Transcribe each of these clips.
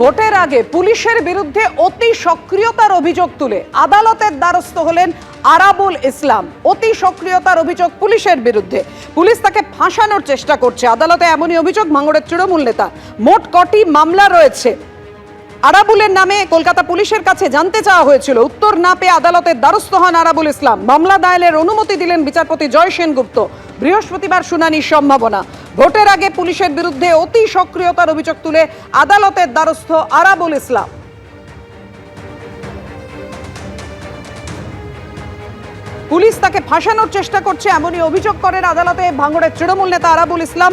ভোটের আগে পুলিশের বিরুদ্ধে অতি সক্রিয়তার অভিযোগ তুলে আদালতের দ্বারস্থ হলেন আরাবুল ইসলাম। অতি সক্রিয়তার অভিযোগ পুলিশের বিরুদ্ধে। পুলিশ তাকে ফাঁসানোর চেষ্টা করছে। আদালতে এমনই অভিযোগ ভাঙড়ের তৃণমূল নেতা। মোট কটি মামলা রয়েছে। আরাবুলের নামে কলকাতা পুলিশের কাছে জানতে চাওয়া হয়েছিল। উত্তর না পেয়ে আদালতের দ্বারস্থ হন আরাবুল ইসলাম। মামলা দায়েরের অনুমতি দিলেন বিচারপতি জয় সেনগুপ্ত। বৃহস্পতিবার শুনানির সম্ভাবনা। ভোটের আগে পুলিশের বিরুদ্ধে অতি সক্রিয়তার অভিযোগ তুলে আদালতের দ্বারস্থ আরাবুল ইসলাম। পুলিশ তাকে ফাঁসানোর চেষ্টা করছে এমনই অভিযোগ করেন আদালতে ভাঙড়ের তৃণমূল নেতা আরাবুল ইসলাম।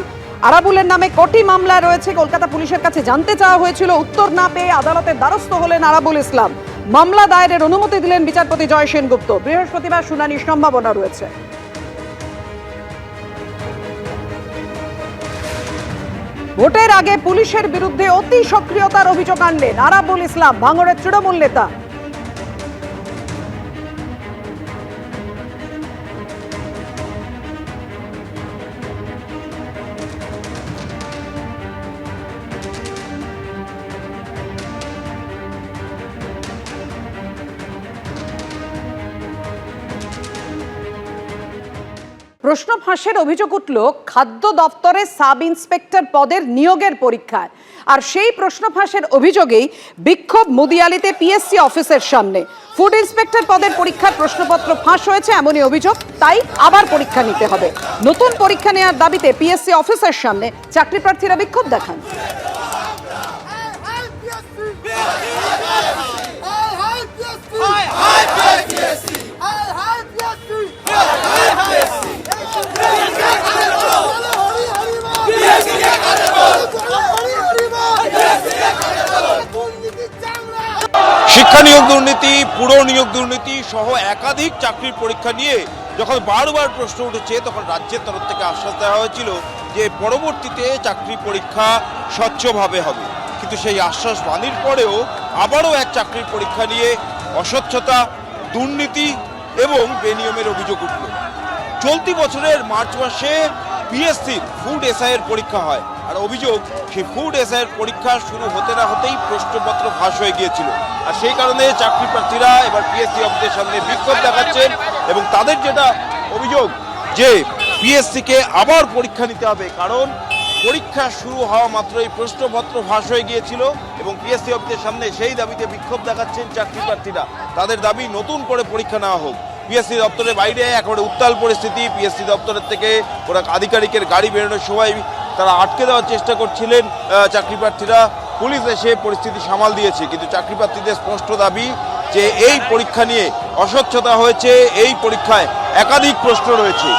আরাবুলের নামে কটি মামলা রয়েছে, কলকাতা পুলিশের কাছে জানতে চাওয়া হয়েছিল, উত্তর না পেয়ে আদালতের দ্বারস্থ হলেন আরাবুল ইসলাম। মামলা দায়েরের অনুমতি দিলেন বিচারপতি জয় সেনগুপ্ত। বৃহস্পতিবার শুনানির সম্ভাবনা রয়েছে। ভোটের আগে পুলিশের বিরুদ্ধে অতি সক্রিয়তার অভিযোগ আনলেন আরাবুল ইসলাম ভাঙড়ের তৃণমূল নেতা। প্রশ্ন ফাঁসের অভিযোগ উঠল, খাদ্য দপ্তরে সাব ইন্সপেক্টর পদের নিয়োগের পরীক্ষায়। আর সেই প্রশ্ন ফাঁসের অভিযোগেই বিক্ষোভ মুদিয়ালিতে পিএসসি অফিসের সামনে। ফুড ইন্সপেক্টর পদের পরীক্ষার প্রশ্নপত্র ফাঁস হয়েছে এমনই অভিযোগ, তাই আবার পরীক্ষা নিতে হবে। নতুন পরীক্ষা নেওয়ার দাবিতে পিএসসি অফিসের সামনে চাকরি প্রার্থীরা বিক্ষোভ দেখান। নিয়োগ দুর্নীতি, পুরো নিয়োগ দুর্নীতি সহ একাধিক চাকরির পরীক্ষা নিয়ে যখন বারবার প্রশ্ন উঠেছে, তখন রাজ্যের তরফ থেকে আশ্বাস দেওয়া হয়েছিল যে পরবর্তীতে চাকরি পরীক্ষা স্বচ্ছভাবে হবে। কিন্তু সেই আশ্বাস বাণীর পরেও আবারও এক চাকরির পরীক্ষা নিয়ে অস্বচ্ছতা, দুর্নীতি এবং বেনিয়মের অভিযোগ উঠল। চলতি বছরের মার্চ মাসে পিএসসির ফুড এসআই এর পরীক্ষা হয়। আর অভিযোগ সেই ফুড এসআই এর পরীক্ষা শুরু হতে না হতেই প্রশ্নপত্র ফাঁস হয়ে গিয়েছিল। আর সেই কারণে চাকরি প্রার্থীরা এবার পিএসসি অফিসের সামনে বিক্ষোভ দেখাচ্ছেন এবং তাদের যেটা অভিযোগ, যে পিএসসি কে আবার পরীক্ষা নিতে হবে, কারণ পরীক্ষা শুরু হওয়া মাত্রই প্রশ্নপত্র ফাঁস হয়ে গিয়েছিল এবং পিএসসি অফিসের সামনে সেই দাবিতে বিক্ষোভ দেখাচ্ছেন চাকরি প্রার্থীরা। তাদের দাবি নতুন করে পরীক্ষা নেওয়া হোক। পিএসসি দপ্তরের বাইরে একেবারে উত্তাল পরিস্থিতি। পিএসসি দপ্তরের থেকে ওরা আধিকারিকের গাড়ি বেরোনোর সময় তারা আটকে দেওয়ার চেষ্টা করছিলেন চাকরি প্রার্থীরা। পুলিশ এসে পরিস্থিতি সামাল দিয়েছে, কিন্তু চাকরি প্রার্থীদের স্পষ্ট দাবি যে এই পরীক্ষা নিয়ে অস্বচ্ছতা হয়েছে, এই পরীক্ষায় একাধিক প্রশ্ন রয়েছে।